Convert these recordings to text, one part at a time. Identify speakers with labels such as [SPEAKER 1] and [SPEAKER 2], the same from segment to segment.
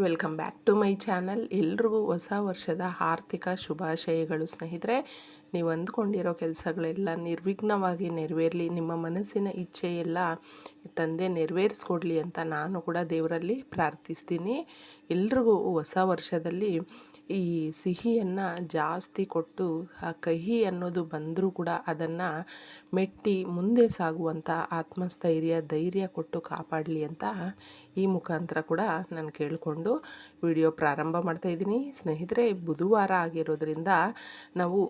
[SPEAKER 1] Welcome back to my channel. ಎಲ್ರಿಗೂ ಹೊಸ ವರ್ಷದ ಆರ್ಥಿಕ ಶುಭಾಶಯಗಳು ಸ್ನೇಹಿತರೆ. ನೀವು ಅಂದ್ಕೊಂಡಿರೋ ಕೆಲಸಗಳೆಲ್ಲ ನಿರ್ವಿಘ್ನವಾಗಿ ನೆರವೇರಲಿ, ನಿಮ್ಮ ಮನಸ್ಸಿನ ಇಚ್ಛೆ ಎಲ್ಲ ತಂದೆ ನೆರವೇರಿಸ್ಕೊಡ್ಲಿ ಅಂತ ನಾನು ಕೂಡ ದೇವರಲ್ಲಿ ಪ್ರಾರ್ಥಿಸ್ತೀನಿ. ಎಲ್ರಿಗೂ ಹೊಸ ವರ್ಷದಲ್ಲಿ ಈ ಸಿಹಿಯನ್ನು ಜಾಸ್ತಿ ಕೊಟ್ಟು ಆ ಕಹಿ ಅನ್ನೋದು ಬಂದರೂ ಕೂಡ ಅದನ್ನು ಮೆಟ್ಟಿ ಮುಂದೆ ಸಾಗುವಂಥ ಆತ್ಮಸ್ಥೈರ್ಯ, ಧೈರ್ಯ ಕೊಟ್ಟು ಕಾಪಾಡಲಿ ಅಂತ ಈ ಮುಖಾಂತರ ಕೂಡ ನಾನು ಕೇಳಿಕೊಂಡು ವಿಡಿಯೋ ಪ್ರಾರಂಭ ಮಾಡ್ತಾಯಿದ್ದೀನಿ ಸ್ನೇಹಿತರೆ, ಬುಧವಾರ ಆಗಿರೋದ್ರಿಂದ ನಾವು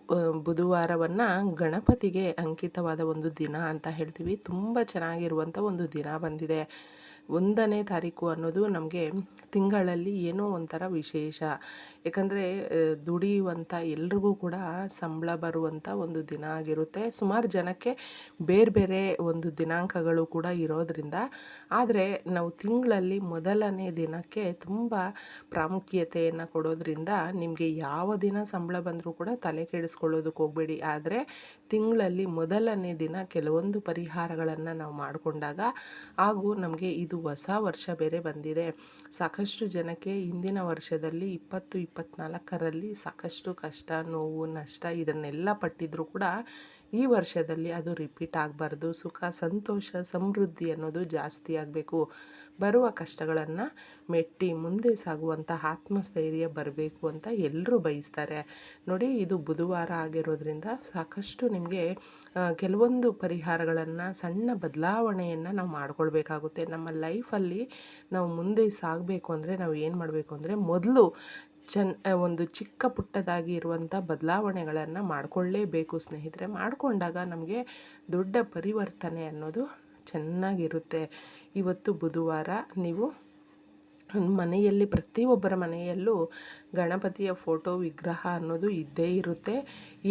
[SPEAKER 1] ಬುಧವಾರವನ್ನು ಗಣಪತಿಗೆ ಅಂಕಿತವಾದ ಒಂದು ದಿನ ಅಂತ ಹೇಳ್ತೀವಿ. ತುಂಬ ಚೆನ್ನಾಗಿರುವಂಥ ಒಂದು ದಿನ ಬಂದಿದೆ. ಒಂದನೇ ತಾರೀಕು ಅನ್ನೋದು ನಮಗೆ ತಿಂಗಳಲ್ಲಿ ಏನೋ ಒಂಥರ ವಿಶೇಷ. ಯಾಕಂದರೆ ದುಡಿಯುವಂಥ ಎಲ್ರಿಗೂ ಕೂಡ ಸಂಬಳ ಬರುವಂಥ ಒಂದು ದಿನ ಆಗಿರುತ್ತೆ. ಸುಮಾರು ಜನಕ್ಕೆ ಬೇರೆ ಬೇರೆ ಒಂದು ದಿನಾಂಕಗಳು ಕೂಡ ಇರೋದರಿಂದ, ಆದರೆ ನಾವು ತಿಂಗಳಲ್ಲಿ ಮೊದಲನೇ ದಿನಕ್ಕೆ ತುಂಬ ಪ್ರಾಮುಖ್ಯತೆಯನ್ನು ಕೊಡೋದ್ರಿಂದ ನಿಮಗೆ ಯಾವ ದಿನ ಸಂಬಳ ಬಂದರೂ ಕೂಡ ತಲೆ ಕೆಡಿಸ್ಕೊಳ್ಳೋದಕ್ಕೆ ಹೋಗಬೇಡಿ. ಆದರೆ, ತಿಂಗಳಲ್ಲಿ ಮೊದಲನೇ ದಿನ ಕೆಲವೊಂದು ಪರಿಹಾರಗಳನ್ನು ನಾವು ಮಾಡಿಕೊಂಡಾಗ, ಹಾಗೂ ನಮಗೆ ಇದು ಹೊಸ ವರ್ಷ ಬೇರೆ ಬಂದಿದೆ. ಸಾಕಷ್ಟು ಜನಕ್ಕೆ ಹಿಂದಿನ ವರ್ಷದಲ್ಲಿ ಇಪ್ಪತ್ತು ಇಪ್ಪತ್ತ್ನಾಲ್ಕರಲ್ಲಿ ಸಾಕಷ್ಟು ಕಷ್ಟ, ನೋವು, ನಷ್ಟ ಇದನ್ನೆಲ್ಲ ಪಟ್ಟಿದ್ರು ಕೂಡ ಈ ವರ್ಷದಲ್ಲಿ ಅದು ರಿಪೀಟ್ ಆಗಬಾರ್ದು. ಸುಖ, ಸಂತೋಷ, ಸಮೃದ್ಧಿ ಅನ್ನೋದು ಜಾಸ್ತಿ ಆಗಬೇಕು. ಬರುವ ಕಷ್ಟಗಳನ್ನು ಮೆಟ್ಟಿ ಮುಂದೆ ಸಾಗುವಂಥ ಆತ್ಮಸ್ಥೈರ್ಯ ಬರಬೇಕು ಅಂತ ಎಲ್ಲರೂ ಬಯಸ್ತಾರೆ. ನೋಡಿ, ಇದು ಬುಧವಾರ ಆಗಿರೋದ್ರಿಂದ ಸಾಕಷ್ಟು ನಿಮಗೆ ಕೆಲವೊಂದು ಪರಿಹಾರಗಳನ್ನು, ಸಣ್ಣ ಬದಲಾವಣೆಯನ್ನು ನಾವು ಮಾಡ್ಕೊಳ್ಬೇಕಾಗುತ್ತೆ. ನಮ್ಮ ಲೈಫಲ್ಲಿ ನಾವು ಮುಂದೆ ಸಾಗಬೇಕು ಅಂದರೆ ನಾವು ಏನು ಮಾಡಬೇಕು ಅಂದರೆ ಮೊದಲು ಚೆನ್ನ ಒಂದು ಚಿಕ್ಕ ಪುಟ್ಟದಾಗಿ ಇರುವಂಥ ಬದಲಾವಣೆಗಳನ್ನು ಮಾಡಿಕೊಳ್ಳೇಬೇಕು ಸ್ನೇಹಿತರೆ. ಮಾಡಿಕೊಂಡಾಗ ನಮಗೆ ದೊಡ್ಡ ಪರಿವರ್ತನೆ ಅನ್ನೋದು ಚೆನ್ನಾಗಿರುತ್ತೆ. ಇವತ್ತು ಬುಧವಾರ ನೀವು ಮನೆಯಲ್ಲಿ, ಪ್ರತಿಯೊಬ್ಬರ ಮನೆಯಲ್ಲೂ ಗಣಪತಿಯ ಫೋಟೋ, ವಿಗ್ರಹ ಅನ್ನೋದು ಇದ್ದೇ ಇರುತ್ತೆ.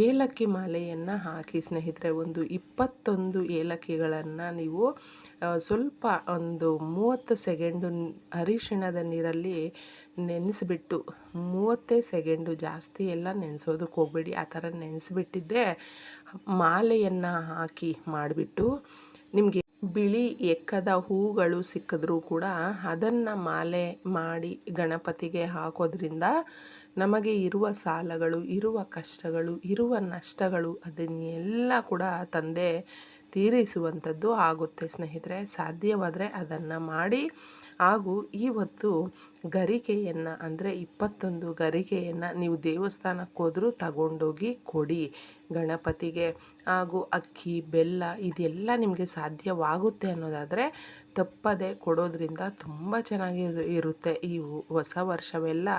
[SPEAKER 1] ಏಲಕ್ಕಿ ಮಾಲೆಯನ್ನು ಹಾಕಿ ಸ್ನೇಹಿತರೆ, ಒಂದು ಇಪ್ಪತ್ತೊಂದು ಏಲಕ್ಕಿಗಳನ್ನು ನೀವು ಸ್ವಲ್ಪ ಒಂದು ಮೂವತ್ತು ಸೆಕೆಂಡು ಅರಿಶಿಣದ ನೀರಲ್ಲಿ ನೆನೆಸ್ಬಿಟ್ಟು ಮೂವತ್ತೇ ಸೆಕೆಂಡು ಜಾಸ್ತಿ ಎಲ್ಲ ನೆನೆಸೋದಕ್ಕೆ ಹೋಗಬೇಡಿ. ಆ ಥರ ನೆನೆಸಿಬಿಟ್ಟಿದ್ದೆ. ಮಾಲೆಯನ್ನು ಹಾಕಿ ಮಾಡಿಬಿಟ್ಟು ನಿಮಗೆ ಬಿಳಿ ಎಕ್ಕದ ಹೂಗಳು ಸಿಕ್ಕಿದ್ರೂ ಕೂಡ ಅದನ್ನು ಮಾಲೆ ಮಾಡಿ ಗಣಪತಿಗೆ ಹಾಕೋದ್ರಿಂದ ನಮಗೆ ಇರುವ ಸಾಲಗಳು, ಇರುವ ಕಷ್ಟಗಳು, ಇರುವ ನಷ್ಟಗಳು ಅದನ್ನೆಲ್ಲ ಕೂಡ ತಂದೆ ತೀರಿಸುವಂಥದ್ದು ಆಗುತ್ತೆ. ಸ್ನೇಹಿತರೆ, ಸಾಧ್ಯವಾದರೆ ಅದನ್ನು ಮಾಡಿ. ಹಾಗೂ ಇವತ್ತು ಗರಿಕೆಯನ್ನು, ಅಂದರೆ ಇಪ್ಪತ್ತೊಂದು ಗರಿಕೆಯನ್ನು ನೀವು ದೇವಸ್ಥಾನಕ್ಕೆ ಹೋದರೂ ತಗೊಂಡೋಗಿ ಕೊಡಿ. ಗಣಪತಿಗೆ ಹಾಗೂ ಅಕ್ಕಿ, ಬೆಲ್ಲ ಇದೆಲ್ಲ ನಿಮಗೆ ಸಾಧ್ಯವಾಗುತ್ತೆ ಅನ್ನೋದಾದರೆ ತಪ್ಪದೆ ಕೊಡೋದ್ರಿಂದ ತುಂಬ ಚೆನ್ನಾಗಿ ಇರುತ್ತೆ. ಈ ಹೊಸ ವರ್ಷವೆಲ್ಲ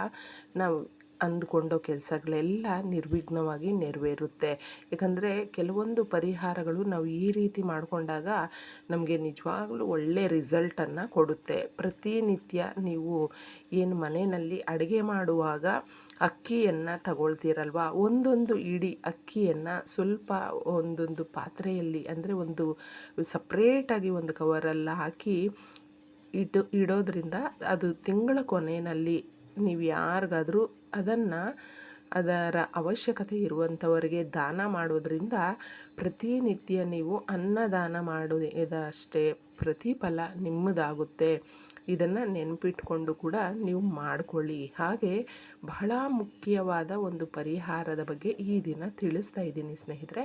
[SPEAKER 1] ನಾವು ಅಂದುಕೊಂಡೋ ಕೆಲಸಗಳೆಲ್ಲ ನಿರ್ವಿಘ್ನವಾಗಿ ನೆರವೇರುತ್ತೆ. ಯಾಕಂದರೆ ಕೆಲವೊಂದು ಪರಿಹಾರಗಳು ನಾವು ಈ ರೀತಿ ಮಾಡಿಕೊಂಡಾಗ ನಮಗೆ ನಿಜವಾಗ್ಲೂ ಒಳ್ಳೆಯ ರಿಸಲ್ಟನ್ನು ಕೊಡುತ್ತೆ. ಪ್ರತಿನಿತ್ಯ ನೀವು ಏನು ಮನೆಯಲ್ಲಿ ಅಡುಗೆ ಮಾಡುವಾಗ ಅಕ್ಕಿಯನ್ನು ತಗೊಳ್ತೀರಲ್ವ? ಒಂದೊಂದು ಇಡಿ ಅಕ್ಕಿಯನ್ನು ಸ್ವಲ್ಪ ಒಂದೊಂದು ಪಾತ್ರೆಯಲ್ಲಿ, ಅಂದರೆ ಒಂದು ಸಪ್ರೇಟಾಗಿ ಒಂದು ಕವರಲ್ಲಿ ಹಾಕಿ ಇಟ್ಟು ಇಡೋದ್ರಿಂದ ಅದು ತಿಂಗಳ ಕೊನೆಯಲ್ಲಿ ನೀವು ಯಾರಿಗಾದರೂ ಅದನ್ನು, ಅದರ ಅವಶ್ಯಕತೆ ಇರುವಂಥವರಿಗೆ ದಾನ ಮಾಡೋದ್ರಿಂದ ಪ್ರತಿನಿತ್ಯ ನೀವು ಅನ್ನದಾನ ಮಾಡೋದಷ್ಟೇ ಪ್ರತಿಫಲ ನಿಮ್ಮದಾಗುತ್ತೆ. ಇದನ್ನು ನೆನಪಿಟ್ಕೊಂಡು ಕೂಡ ನೀವು ಮಾಡಿಕೊಳ್ಳಿ. ಹಾಗೆ ಬಹಳ ಮುಖ್ಯವಾದ ಒಂದು ಪರಿಹಾರದ ಬಗ್ಗೆ ಈ ದಿನ ತಿಳಿಸ್ತಾ ಇದ್ದೀನಿ ಸ್ನೇಹಿತರೆ.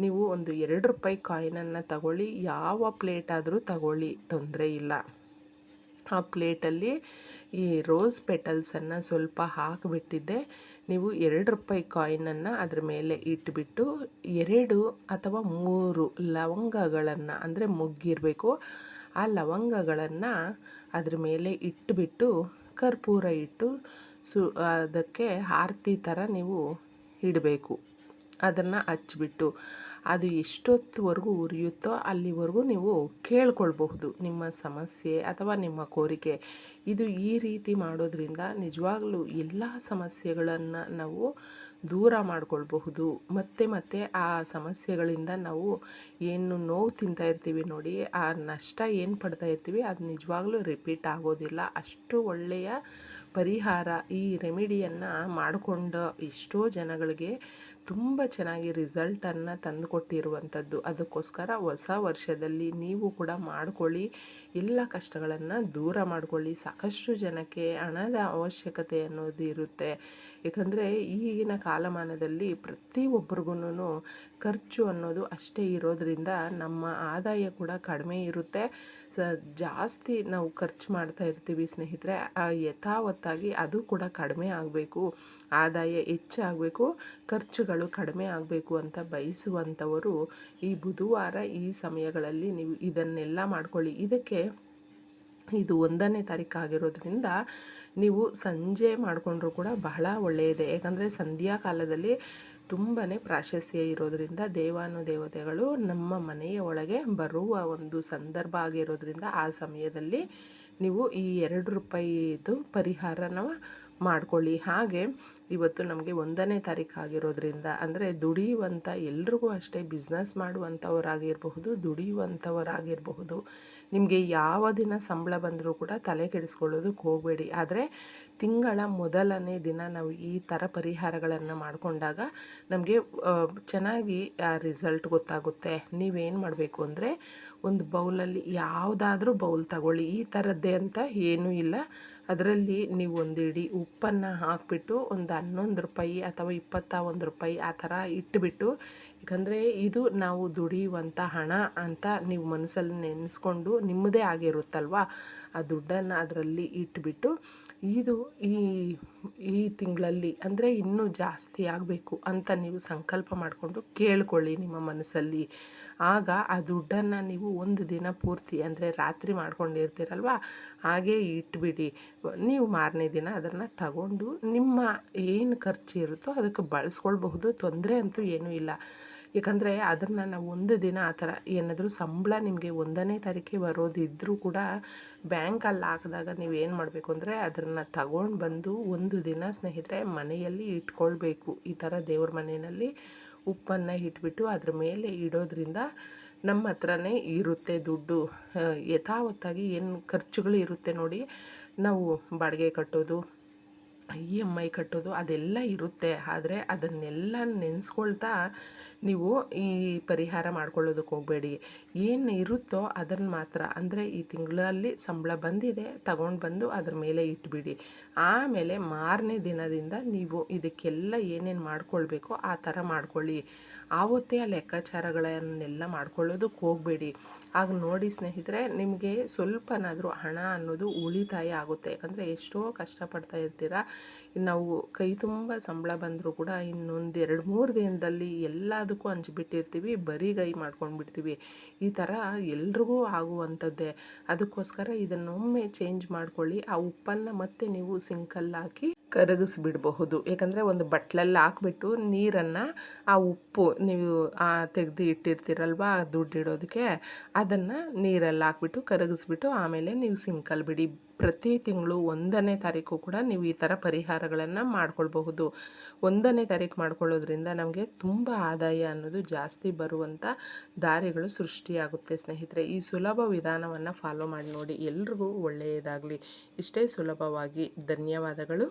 [SPEAKER 1] ನೀವು ಒಂದು ಎರಡು ರೂಪಾಯಿ ಕಾಯಿನನ್ನು ತಗೊಳ್ಳಿ. ಯಾವ ಪ್ಲೇಟ್ ಆದರೂ ತಗೊಳ್ಳಿ. ತೊಂದರೆ ಇಲ್ಲ. ಆ ಪ್ಲೇಟಲ್ಲಿ ಈ ರೋಸ್ ಪೆಟಲ್ಸನ್ನು ಸ್ವಲ್ಪ ಹಾಕಿಬಿಟ್ಟಿದ್ದೆ. ನೀವು ಎರಡು ರೂಪಾಯಿ ಕಾಯಿನನ್ನು ಅದ್ರ ಮೇಲೆ ಇಟ್ಬಿಟ್ಟು ಎರಡು ಅಥವಾ ಮೂರು ಲವಂಗಗಳನ್ನು, ಅಂದರೆ ಮುಗ್ಗಿರಬೇಕು, ಆ ಲವಂಗಗಳನ್ನು ಅದ್ರ ಮೇಲೆ ಇಟ್ಟುಬಿಟ್ಟು ಕರ್ಪೂರ ಇಟ್ಟು ಸು, ಅದಕ್ಕೆ ಆರತಿ ಥರ ನೀವು ಇಡಬೇಕು. ಅದನ್ನು ಹಚ್ಬಿಟ್ಟು ಅದು ಎಷ್ಟೊತ್ತುವರೆಗೂ ಉರಿಯುತ್ತೋ ಅಲ್ಲಿವರೆಗೂ ನೀವು ಕೇಳ್ಕೊಳ್ಬಹುದು. ನಿಮ್ಮ ಸಮಸ್ಯೆ ಅಥವಾ ನಿಮ್ಮ ಕೋರಿಕೆ ಇದು ಈ ರೀತಿ ಮಾಡೋದ್ರಿಂದ ನಿಜವಾಗ್ಲೂ ಎಲ್ಲ ಸಮಸ್ಯೆಗಳನ್ನು ನಾವು ದೂರ ಮಾಡಿಕೊಳ್ಬಹುದು. ಮತ್ತೆ ಮತ್ತೆ ಆ ಸಮಸ್ಯೆಗಳಿಂದ ನಾವು ಏನು ನೋವು ತಿಂತಾ ಇರ್ತೀವಿ ನೋಡಿ, ಆ ನಷ್ಟ ಏನು ಪಡ್ತಾ ಇರ್ತೀವಿ, ಅದು ನಿಜವಾಗ್ಲೂ ರಿಪೀಟ್ ಆಗೋದಿಲ್ಲ. ಅಷ್ಟು ಒಳ್ಳೆಯ ಪರಿಹಾರ ಈ ರೆಮಿಡಿಯನ್ನು ಮಾಡಿಕೊಂಡು ಎಷ್ಟೋ ಜನಗಳಿಗೆ ತುಂಬ ಚೆನ್ನಾಗಿ ರಿಸಲ್ಟನ್ನು ತಂದುಕೊಟ್ಟಿರುವಂಥದ್ದು. ಅದಕ್ಕೋಸ್ಕರ ಹೊಸ ವರ್ಷದಲ್ಲಿ ನೀವು ಕೂಡ ಮಾಡ್ಕೊಳ್ಳಿ. ಎಲ್ಲ ಕಷ್ಟಗಳನ್ನು ದೂರ ಮಾಡಿಕೊಳ್ಳಿ. ಸಾಕಷ್ಟು ಜನಕ್ಕೆ ಹಣದ ಅವಶ್ಯಕತೆ ಅನ್ನೋದು ಇರುತ್ತೆ. ಏಕೆಂದರೆ ಈಗಿನ ಕಾಲಮಾನದಲ್ಲಿ ಪ್ರತಿಯೊಬ್ಬರಿಗೂ ಖರ್ಚು ಅನ್ನೋದು ಅಷ್ಟೇ ಇರೋದ್ರಿಂದ ನಮ್ಮ ಆದಾಯ ಕೂಡ ಕಡಿಮೆ ಇರುತ್ತೆ. ಸ ಜಾಸ್ತಿ ನಾವು ಖರ್ಚು ಮಾಡ್ತಾ ಇರ್ತೀವಿ ಸ್ನೇಹಿತರೆ. ಆ ಯಥಾವತ್ತಾಗಿ ಅದು ಕೂಡ ಕಡಿಮೆ ಆಗಬೇಕು. ಆದಾಯ ಹೆಚ್ಚಾಗಬೇಕು ಖರ್ಚುಗಳು ಕಡಿಮೆ ಆಗಬೇಕು ಅಂತ ಬಯಸುವಂಥವರು ಈ ಬುಧವಾರ ಈ ಸಮಯಗಳಲ್ಲಿ ನೀವು ಇದನ್ನೆಲ್ಲ ಮಾಡ್ಕೊಳ್ಳಿ. ಇದಕ್ಕೆ ಇದು ಒಂದನೇ ತಾರೀಕು ಆಗಿರೋದ್ರಿಂದ ನೀವು ಸಂಜೆ ಮಾಡಿಕೊಂಡ್ರೂ ಕೂಡ ಬಹಳ ಒಳ್ಳೆಯದೆ. ಯಾಕಂದರೆ ಸಂಧ್ಯಾ ಕಾಲದಲ್ಲಿ ತುಂಬಾ ಪ್ರಾಶಸ್ತ್ಯ ಇರೋದರಿಂದ ದೇವಾನುದೇವತೆಗಳು ನಮ್ಮ ಮನೆಯ ಒಳಗೆ ಬರುವ ಒಂದು ಸಂದರ್ಭ ಆಗಿರೋದ್ರಿಂದ ಆ ಸಮಯದಲ್ಲಿ ನೀವು ಈ ಎರಡು ರೂಪಾಯಿದು ಪರಿಹಾರನ ಮಾಡ್ಕೊಳ್ಳಿ. ಹಾಗೆ ಇವತ್ತು ನಮಗೆ ಒಂದನೇ ತಾರೀಕು ಆಗಿರೋದ್ರಿಂದ, ಅಂದರೆ ದುಡಿಯುವಂಥ ಎಲ್ರಿಗೂ ಅಷ್ಟೇ ಬಿಸ್ನೆಸ್ ಮಾಡುವಂಥವರಾಗಿರಬಹುದು, ದುಡಿಯುವಂಥವರಾಗಿರಬಹುದು. ನಿಮಗೆ ಯಾವ ದಿನ ಸಂಬಳ ಬಂದರೂ ಕೂಡ ತಲೆ ಕೆಡಿಸ್ಕೊಳ್ಳೋದಕ್ಕೆ ಹೋಗಬೇಡಿ. ಆದರೆ ತಿಂಗಳ ಮೊದಲನೇ ದಿನ ನಾವು ಈ ಥರ ಪರಿಹಾರಗಳನ್ನು ಮಾಡಿಕೊಂಡಾಗ ನಮಗೆ ಚೆನ್ನಾಗಿ ರಿಸಲ್ಟ್ ಗೊತ್ತಾಗುತ್ತೆ. ನೀವೇನು ಮಾಡಬೇಕು ಅಂದರೆ ಒಂದು ಬೌಲಲ್ಲಿ ಯಾವುದಾದ್ರೂ ಬೌಲ್ ತಗೊಳ್ಳಿ. ಈ ಥರದ್ದೇ ಅಂತ ಏನೂ ಇಲ್ಲ. ಅದರಲ್ಲಿ ನೀವು ಒಂದು ಇಡೀ ಉಪ್ಪನ್ನು ಹಾಕಿಬಿಟ್ಟು ಒಂದು ಹನ್ನೊಂದು ರೂಪಾಯಿ ಅಥವಾ ಇಪ್ಪತ್ತ ಒಂದು ರೂಪಾಯಿ ಆ ಥರ ಇಟ್ಟುಬಿಟ್ಟು ಯಾಕಂದರೆ ಇದು ನಾವು ದುಡಿಯುವಂಥ ಹಣ ಅಂತ ನೀವು ಮನಸ್ಸಲ್ಲಿ ನೆನೆಸ್ಕೊಂಡು ನಿಮ್ಮದೇ ಆಗಿರುತ್ತಲ್ವ? ಆ ದುಡ್ಡನ್ನು ಅದರಲ್ಲಿ ಇಟ್ಬಿಟ್ಟು ಇದು ಈ ಈ ತಿಂಗಳಲ್ಲಿ ಅಂದರೆ ಇನ್ನೂ ಜಾಸ್ತಿ ಆಗಬೇಕು ಅಂತ ನೀವು ಸಂಕಲ್ಪ ಮಾಡಿಕೊಂಡು ಕೇಳ್ಕೊಳ್ಳಿ ನಿಮ್ಮ ಮನಸ್ಸಲ್ಲಿ. ಆಗ ಆ ದುಡ್ಡನ್ನು ನೀವು ಒಂದು ದಿನ ಪೂರ್ತಿ ಅಂದರೆ ರಾತ್ರಿ ಮಾಡ್ಕೊಂಡಿರ್ತೀರಲ್ವ? ಹಾಗೇ ಇಟ್ಬಿಡಿ. ನೀವು ಮಾರನೇ ದಿನ ಅದನ್ನು ತಗೊಂಡು ನಿಮ್ಮ ಏನು ಖರ್ಚು ಇರುತ್ತೋ ಅದಕ್ಕೆ ಬಳಸ್ಕೊಳ್ಬಹುದು, ತೊಂದರೆ ಅಂತೂ ಏನೂ ಇಲ್ಲ. ಯಾಕಂದರೆ ಅದನ್ನು ನಾವು ಒಂದು ದಿನ ಆ ಥರ ಏನಾದರೂ ಸಂಬಳ ನಿಮಗೆ ಒಂದನೇ ತಾರೀಕಿಗೆ ಬರೋದಿದ್ದರೂ ಕೂಡ ಬ್ಯಾಂಕಲ್ಲಿ ಹಾಕಿದಾಗ ನೀವು ಏನು ಮಾಡಬೇಕು ಅಂದರೆ ಅದನ್ನು ತಗೊಂಡು ಬಂದು ಒಂದು ದಿನ ಸ್ನೇಹಿತರೆ ಮನೆಯಲ್ಲಿ ಇಟ್ಕೊಳ್ಬೇಕು. ಈ ಥರ ದೇವ್ರ ಮನೆಯಲ್ಲಿ ಉಪ್ಪನ್ನು ಇಟ್ಬಿಟ್ಟು ಅದ್ರ ಮೇಲೆ ಇಡೋದ್ರಿಂದ ನಮ್ಮ ಹತ್ರನೇ ಇರುತ್ತೆ ದುಡ್ಡು. ಯಥಾವತ್ತಾಗಿ ಏನು ಖರ್ಚುಗಳು ಇರುತ್ತೆ ನೋಡಿ ನಾವು ಬಾಡಿಗೆ ಕಟ್ಟೋದು ಇ ಎಂ ಐ ಕಟ್ಟೋದು ಅದೆಲ್ಲ ಇರುತ್ತೆ. ಆದರೆ ಅದನ್ನೆಲ್ಲ ನೆನೆಸ್ಕೊಳ್ತಾ ನೀವು ಈ ಪರಿಹಾರ ಮಾಡ್ಕೊಳ್ಳೋದಕ್ಕೆ ಹೋಗಬೇಡಿ. ಏನು ಇರುತ್ತೋ ಅದನ್ನು ಮಾತ್ರ. ಅಂದರೆ ಈ ತಿಂಗಳಲ್ಲಿ ಸಂಬಳ ಬಂದಿದೆ, ತಗೊಂಡು ಬಂದು ಅದ್ರ ಮೇಲೆ ಇಟ್ಬಿಡಿ. ಆಮೇಲೆ ಮಾರನೇ ದಿನದಿಂದ ನೀವು ಇದಕ್ಕೆಲ್ಲ ಏನೇನು ಮಾಡ್ಕೊಳ್ಬೇಕೋ ಆ ಥರ ಮಾಡ್ಕೊಳ್ಳಿ. ಆವತ್ತೇ ಆ ಲೆಕ್ಕಾಚಾರಗಳನ್ನೆಲ್ಲ ಮಾಡ್ಕೊಳ್ಳೋದಕ್ಕೆ ಹೋಗಬೇಡಿ. ಆಗ ನೋಡಿ ಸ್ನೇಹಿತರೆ, ನಿಮಗೆ ಸ್ವಲ್ಪನಾದರೂ ಹಣ ಅನ್ನೋದು ಉಳಿತಾಯ ಆಗುತ್ತೆ. ಯಾಕಂದರೆ ಎಷ್ಟೋ ಕಷ್ಟಪಡ್ತಾ ಇರ್ತೀರ. ನಾವು ಕೈ ತುಂಬ ಸಂಬಳ ಬಂದರೂ ಕೂಡ ಇನ್ನೊಂದು ಎರಡು ಮೂರು ದಿನದಲ್ಲಿ ಎಲ್ಲದಕ್ಕೂ ಹಂಚ್ಬಿಟ್ಟಿರ್ತೀವಿ ಬರಿಗೈ ಮಾಡ್ಕೊಂಡ್ಬಿಡ್ತೀವಿ. ಈ ಥರ ಎಲ್ರಿಗೂ ಆಗುವಂಥದ್ದೇ. ಅದಕ್ಕೋಸ್ಕರ ಇದನ್ನೊಮ್ಮೆ ಚೇಂಜ್ ಮಾಡ್ಕೊಳ್ಳಿ. ಆ ಉಪ್ಪನ್ನು ಮತ್ತೆ ನೀವು ಸಿಂಕಲ್ಲಿ ಹಾಕಿ ಕರಗಿಸ್ಬಿಡಬಹುದು. ಯಾಕಂದರೆ ಒಂದು ಬಟ್ಲಲ್ಲಿ ಹಾಕ್ಬಿಟ್ಟು ನೀರನ್ನು ಆ ಉಪ್ಪು, ನೀವು ತೆಗೆದು ಇಟ್ಟಿರ್ತೀರಲ್ವ ದುಡ್ಡಿಡೋದಕ್ಕೆ ಅದನ್ನು ನೀರಲ್ಲಿ ಹಾಕ್ಬಿಟ್ಟು ಕರಗಿಸ್ಬಿಟ್ಟು ಆಮೇಲೆ ನೀವು ಸಿಂಕಲ್ಲಿ ಬಿಡಿ ಪ್ರತಿ ತಿಂಗಳು ಒಂದನೇ ತಾರೀಕು ಕೂಡ ನೀವು ಈ ಥರ ಪರಿಹಾರಗಳನ್ನು ಮಾಡ್ಕೊಳ್ಬಹುದು. ಒಂದನೇ ತಾರೀಕು ಮಾಡ್ಕೊಳ್ಳೋದ್ರಿಂದ ನಮಗೆ ತುಂಬ ಆದಾಯ ಅನ್ನೋದು ಜಾಸ್ತಿ ಬರುವಂಥ ದಾರಿಗಳು ಸೃಷ್ಟಿಯಾಗುತ್ತೆ ಸ್ನೇಹಿತರೆ. ಈ ಸುಲಭ ವಿಧಾನವನ್ನು ಫಾಲೋ ಮಾಡಿ ನೋಡಿ ಎಲ್ರಿಗೂ ಒಳ್ಳೆಯದಾಗಲಿ. ಇಷ್ಟೇ ಸುಲಭವಾಗಿ. ಧನ್ಯವಾದಗಳು.